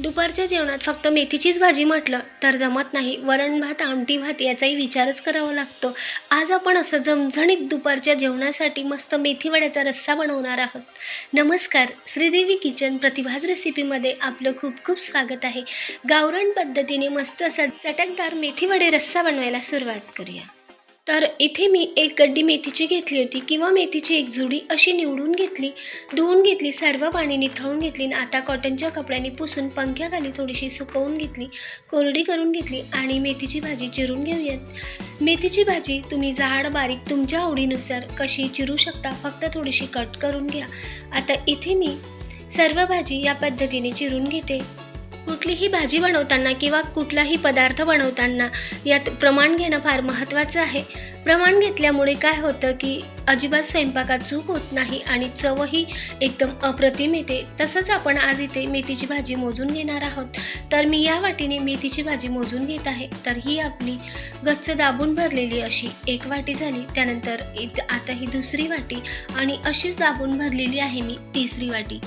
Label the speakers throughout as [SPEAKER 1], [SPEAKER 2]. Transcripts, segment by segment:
[SPEAKER 1] दुपारच्या जेवणात फक्त मेथीचीच भाजी म्हटलं तर जमत नाही. वरण भात आमटी भात याचाही विचारच करावा लागतो. आज आपण असं झमझणीत दुपारच्या जेवणासाठी मस्त मेथीवड्याचा रस्सा बनवणार आहोत. नमस्कार. श्रीदेवी किचन प्रतिभाज रेसिपीमध्ये आपलं खूप खूप स्वागत आहे. गावरण पद्धतीने मस्त असा चटकदार मेथीवडे रस्सा बनवायला सुरुवात करूया. तर इथे मी एक गड्डी मेथीची घेतली होती किंवा मेथीची एक जुडी अशी निवडून घेतली धुवून घेतली सर्व पाणी निथळून घेतली आणि आता कॉटनच्या कपड्याने पुसून पंख्याखाली थोडीशी सुकवून घेतली कोरडी करून घेतली आणि मेथीची भाजी चिरून घेऊयात. मेथीची भाजी तुम्ही जाड बारीक तुमच्या आवडीनुसार कशी चिरू शकता फक्त थोडीशी कट करून घ्या. आता इथे मी सर्व भाजी या पद्धतीने चिरून घेते. कुठलीही भाजी बनवताना किंवा कुठलाही पदार्थ बनवताना यात प्रमाण घेणं फार महत्त्वाचं आहे. प्रमाण घेतल्यामुळे काय होतं की अजिबात स्वयंपाकात चूक होत नाही आणि चवही एकदम अप्रतिम येते. तसंच आपण आज इथे मेथीची भाजी मोजून घेणार आहोत. तर मी या वाटीने मेथीची भाजी मोजून घेत आहे. तर ही आपली गच्च दाबून भरलेली अशी एक वाटी झाली. त्यानंतर आता ही दुसरी वाटी आणि अशीच दाबून भरलेली आहे मी तिसरी वाटी.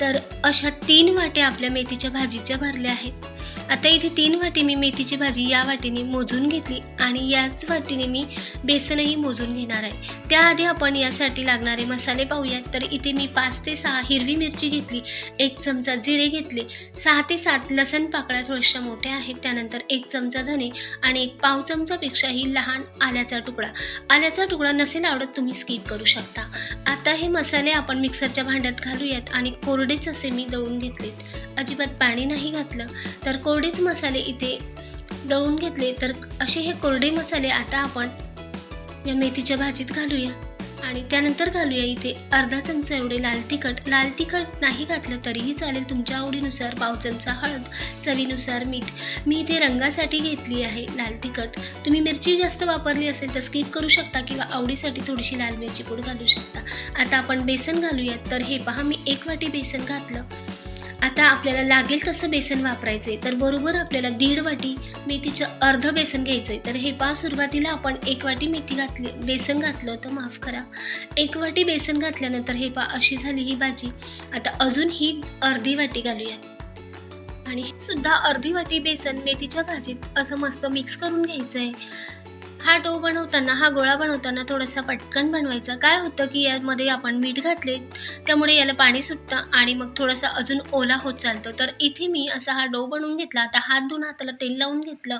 [SPEAKER 1] तर अशा तीन वाट्या आपल्या मेथीच्या भाजीच्या भरल्या आहेत. आता इथे तीन वाटी मी मेथीची भाजी या वाटीने मोजून घेतली. आणि याच वाटीने मी बेसनही मोजून घेणार आहे. त्याआधी आपण यासाठी लागणारे मसाले पाहूयात. तर इथे मी पाच ते सहा हिरवी मिरची घेतली एक चमचा जिरे घेतले सहा ते सात लसण पाकळ्या थोड्याशा मोठ्या आहेत त्यानंतर एक चमचा धने आणि एक पाव चमचापेक्षाही लहान आल्याचा तुकडा. आल्याचा तुकडा नसेल आवडत तुम्ही स्किप करू शकता. आता हे मसाले आपण मिक्सरच्या भांड्यात घालूयात आणि कोरडेच असे मी दळून घेतलेत. अजिबात पाणी नाही घातलं. तर कोरडेच मसाले इथे दळून घेतले तर असे हे कोरडे मसाले आता आपण या मेथीच्या भाजीत घालूया. आणि त्यानंतर घालूया इथे अर्धा चमचा एवढे लाल तिखट. लाल तिखट नाही घातलं तरीही चालेल तुमच्या आवडीनुसार पाव चमचा हळद चवीनुसार मीठ. मी इथे रंगासाठी घेतली आहे लाल तिखट. तुम्ही मिरची जास्त वापरली असेल तर स्किप करू शकता किंवा आवडीसाठी थोडीशी लाल मिरची पूड घालू शकता. आता आपण बेसन घालूयात. तर हे पहा मी एक वाटी बेसन घातलं. आता आपल्याला लागेल तसं बेसन वापरायचं आहे तर बरोबर आपल्याला दीड वाटी मेथीचं अर्ध बेसन घ्यायचं आहे तर हे पा सुरुवातीला आपण एक वाटी मेथी घातली बेसन घातलं तर माफ करा. एक वाटी बेसन घातल्यानंतर हे पा अशी झाली ही भाजी. आता अजून ही अर्धी वाटी घालूया आणि सुद्धा अर्धी वाटी बेसन मेथीच्या भाजीत असं मस्त मिक्स करून घ्यायचं आहे हा डो बनवताना हा गोळा बनवताना थोडासा पटकन बनवायचा. काय होतं की यामध्ये आपण मीठ घातले त्यामुळे याला पाणी सुटतं आणि मग थोडासा अजून ओला होत चालतो. तर इथे मी असा हा डो बनवून घेतला. आता हात धुवून हाताला तेल लावून घेतलं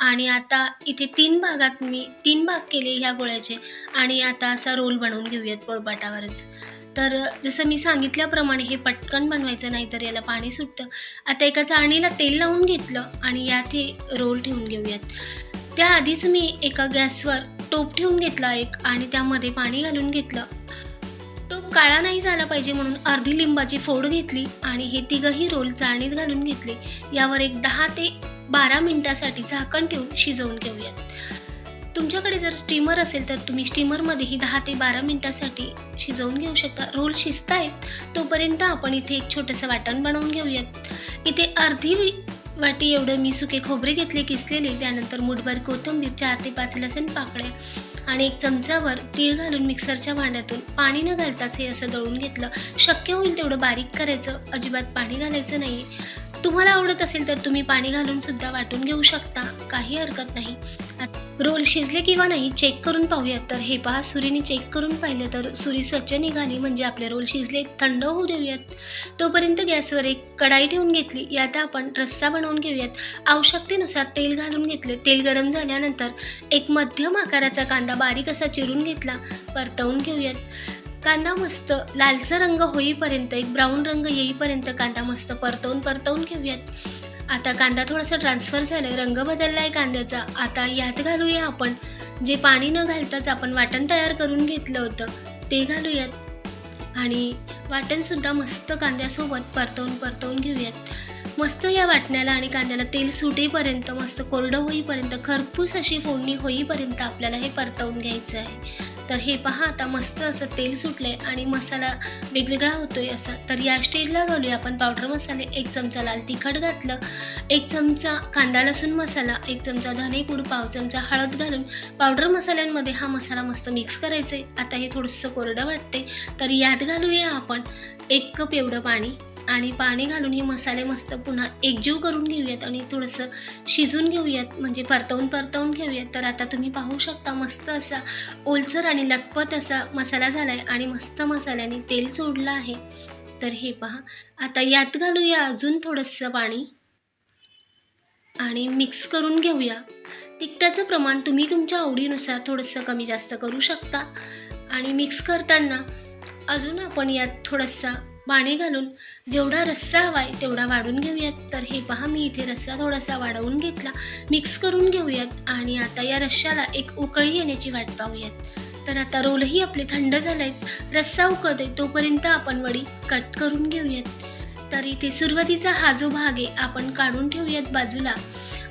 [SPEAKER 1] आणि आता इथे तीन भागात मी तीन भाग केले ह्या गोळ्याचे आणि आता असा रोल बनवून घेऊयात पोळपाटावरच. तर जसं मी सांगितल्याप्रमाणे हे पटकन बनवायचं नाही तर याला पाणी सुटतं. आता एका चाळणीला तेल लावून घेतलं आणि यात हे रोल ठेवून घेऊयात. त्याआधीच मी एका गॅसवर टोप ठेवून घेतला एक आणि त्यामध्ये पाणी घालून घेतलं. टोप काळा नाही झाला पाहिजे म्हणून अर्धी लिंबाची फोड घेतली आणि हे तिघही रोल चाळणीत घालून घेतले. यावर एक दहा ते बारा मिनिटासाठी झाकण ठेवून शिजवून घेऊयात. तुमच्याकडे जर स्टीमर असेल तर तुम्ही स्टीमरमध्येही दहा ते बारा मिनिटासाठी शिजवून घेऊ शकता. रोल शिजतायत तोपर्यंत आपण इथे एक छोटंसं वाटण बनवून घेऊयात. इथे अर्धी वाटी एवढं मी सुके खोबरे घेतले किसलेले. त्यानंतर मुठभर कोथिंबीर चार ते पाच लसण पाकळ्या आणि एक चमचावर तीळ घालून मिक्सरच्या भांड्यातून पाणी न घालताच हे असं दळून घेतलं. शक्य होईल तेवढं बारीक करायचं. अजिबात पाणी घालायचं नाही. तुम्हाला आवडत असेल तर तुम्ही पाणी घालून सुद्धा वाटून घेऊ शकता. काही हरकत नाही. रोल शिजले किंवा नाही चेक करून पाहूयात. तर हे पहा सुरीने चेक करून पाहिलं तर सुरी स्वच्छ निघाली म्हणजे आपले रोल शिजले थंड होऊ देऊयात. तोपर्यंत गॅसवर एक कढाई ठेवून घेतली यात आपण रस्सा बनवून घेऊयात. आवश्यकतेनुसार तेल घालून घेतले. तेल गरम झाल्यानंतर एक मध्यम आकाराचा कांदा बारीक असा चिरून घेतला परतवून घेऊयात. कांदा मस्त लालचा रंग होईपर्यंत एक ब्राऊन रंग येईपर्यंत कांदा मस्त परतवून परतवून घेऊयात. आता कांदा थोडासा ट्रान्सफर झालाय रंग बदलला आहे कांद्याचा. आता यात घालूया आपण जे पाणी न घालताच आपण वाटण तयार करून घेतलं होतं ते घालूयात. आणि वाटणसुद्धा मस्त कांद्यासोबत परतवून परतवून घेऊयात. मस्त या वाटण्याला आणि कांद्याला तेल सुटेपर्यंत मस्त कोरडं होईपर्यंत खरपूस अशी फोडणी होईपर्यंत आपल्याला हे परतवून घ्यायचं आहे. तर हे पहा आता मस्त असं तेल सुटलंय आणि मसाला वेगवेगळा होतोय असं. तर या स्टेजला घालूया आपण पावडर मसाले. एक चमचा लाल तिखट घातलं. एक चमचा कांदा लसूण मसाला. एक चमचा धनेपूड पाव चमचा हळद घालून पावडर मसाल्यांमध्ये हा मसाला मस्त मिक्स करायचा आहे आता हे थोडंसं कोरडं वाटते तर यात घालूया आपण एक कप एवढं पाणी. आणि पाणी घालून हे मसाले मस्त पुन्हा एकजीव करून घेऊयात आणि थोडंसं शिजून घेऊयात म्हणजे परतवून परतवून घेऊयात. तर आता तुम्ही पाहू शकता मस्त असा ओलसर आणि लखपत असा मसाला झाला आहे आणि मस्त मसाल्याने तेल सोडलं आहे. तर हे पहा आता यात घालूया अजून थोडंसं पाणी आणि मिक्स करून घेऊया. तिखटाचं प्रमाण तुम्ही तुमच्या आवडीनुसार थोडंसं कमी जास्त करू शकता. आणि मिक्स करताना अजून आपण यात थोडंसं पाणी घालून जेवढा रस्सा हवा आहे तेवढा वाढून घेऊयात. तर हे पहा मी इथे रस्सा थोडासा वाढवून घेतला. मिक्स करून घेऊयात आणि आता या रश्श्याला एक उकळी येण्याची वाट पाहूयात. तर आता रोलही आपले थंड झाले आहेत रस्सा उकळतोय तोपर्यंत आपण वडी कट करून घेऊयात. तर इथे सुरुवातीचा हा जो भाग आहे आपण काढून ठेवूयात बाजूला.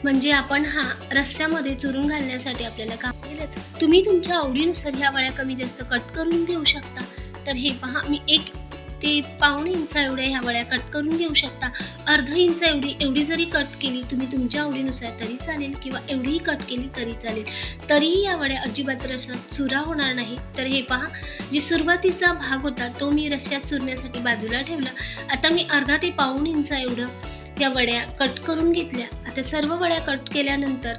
[SPEAKER 1] म्हणजे आपण हा रस्स्यामध्ये चुरून घालण्यासाठी आपल्याला काम केलंच. तुम्ही तुमच्या आवडीनुसार ह्या वळ्या कमी जास्त कट करून घेऊ शकता. तर हे पहा मी एक ते पाऊण इंच एवढ्या ह्या वळ्या कट करून घेऊ शकता. अर्ध इंच एवढी एवढी जरी कट केली तुम्ही तुमच्या आवडीनुसार तरी चालेल किंवा एवढीही कट केली तरी चालेल. तरीही या वड्या अजिबात रसात चुरा होणार नाही. तर हे पहा जी सुरुवातीचा भाग होता तो मी रस्स्यात चुरण्यासाठी बाजूला ठेवला. आता मी अर्धा ते पाऊण इंच एवढं या वड्या कट करून घेतल्या. आता सर्व वड्या कट केल्यानंतर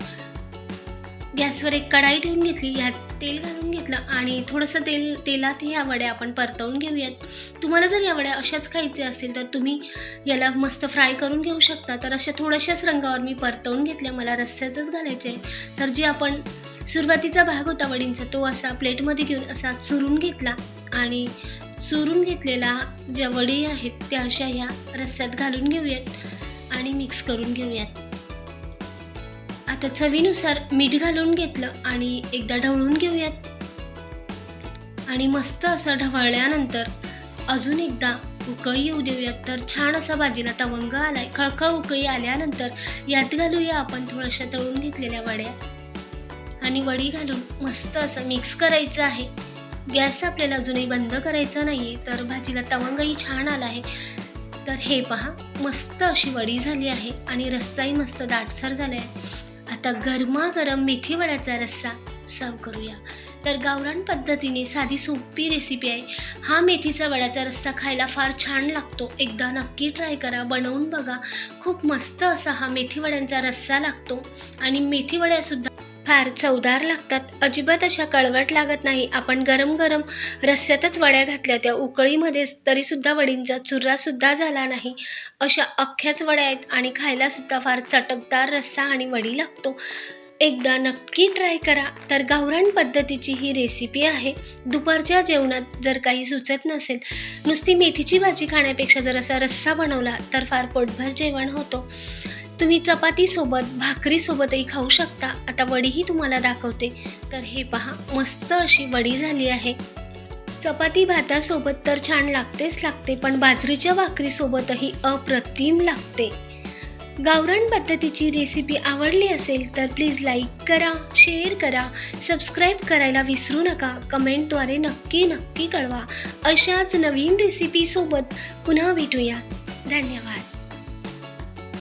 [SPEAKER 1] गॅसवर एक कढाई ठेवून घेतली ह्यात तेल घालून घेतलं आणि थोडंसं तेल तेलात ह्या वड्या आपण परतवून घेऊयात. तुम्हाला जर या वड्या अशाच खायच्या असतील तर तुम्ही याला मस्त फ्राय करून घेऊ शकता. तर अशा थोड्याशाच रंगावर मी परतवून घेतल्या मला रस्स्याचंच घालायचं आहे. तर जे आपण सुरुवातीचा भाग होता वडींचा तो असा प्लेटमध्ये घेऊन असा चुरून घेतला आणि चुरून घेतलेला ज्या वडी आहेत त्या अशा ह्या रस्स्यात घालून घेऊयात आणि मिक्स करून घेऊयात. आता चवीनुसार मीठ घालून घेतलं आणि एकदा ढवळून घेऊयात. आणि मस्त असं ढवळल्यानंतर अजून एकदा उकळी येऊ देऊयात. तर छान असा भाजीला तवंग आलाय. खळखळ उकळी आल्यानंतर यात घालूया आपण थोड्याशा तळून घेतलेल्या वड्या. आणि वडी घालून मस्त असं मिक्स करायचं आहे. गॅस आपल्याला अजूनही बंद करायचा नाही आहे तर भाजीला तवंगही छान आला आहे. तर हे पहा मस्त अशी वडी झाली आहे आणि रस्साही मस्त दाटसर झाला आहे आता गरमागरम मेथी वड्याचा रस्सा सर्व करूया. तर गावरान पद्धतीने साधी सोपी रेसिपी आहे. हा मेथीचा वड्याचा रस्सा खायला फार छान लागतो. एकदा नक्की ट्राय करा बनवून बघा. खूप मस्त असा हा मेथी वड्यांचा रस्सा लागतो. आणि मेथी वड्यासुद्धा फार चवदार लागतात. अजिबात अशा कळवट लागत नाही. आपण गरम गरम रस्स्यातच वड्या घातल्या त्या उकळीमध्ये तरीसुद्धा वडींचा चुर्रासुद्धा झाला नाही. अशा अख्ख्याच वड्या आहेत आणि खायलासुद्धा फार चटकदार रस्सा आणि वडी लागतो. एकदा नक्की ट्राय करा. तर गावरान पद्धतीची ही रेसिपी आहे. दुपारच्या जेवणात जर काही सुचत नसेल नुसती मेथीची भाजी खाण्यापेक्षा जर असा रस्सा बनवला तर फार पोटभर जेवण होतो. तुम्ही चपातीसोबत भाकरीसोबतही खाऊ शकता. आता वडीही तुम्हाला दाखवते. तर हे पहा मस्त अशी वडी झाली आहे. चपाती भातासोबत तर छान लागतेच लागते पण बाजरीच्या भाकरीसोबतही अप्रतिम लागते. गावरान पद्धतीची रेसिपी आवडली असेल तर प्लीज लाईक करा शेअर करा सबस्क्राईब करायला विसरू नका. कमेंटद्वारे नक्की नक्की कळवा. अशाच नवीन रेसिपीसोबत पुन्हा भेटूया. धन्यवाद.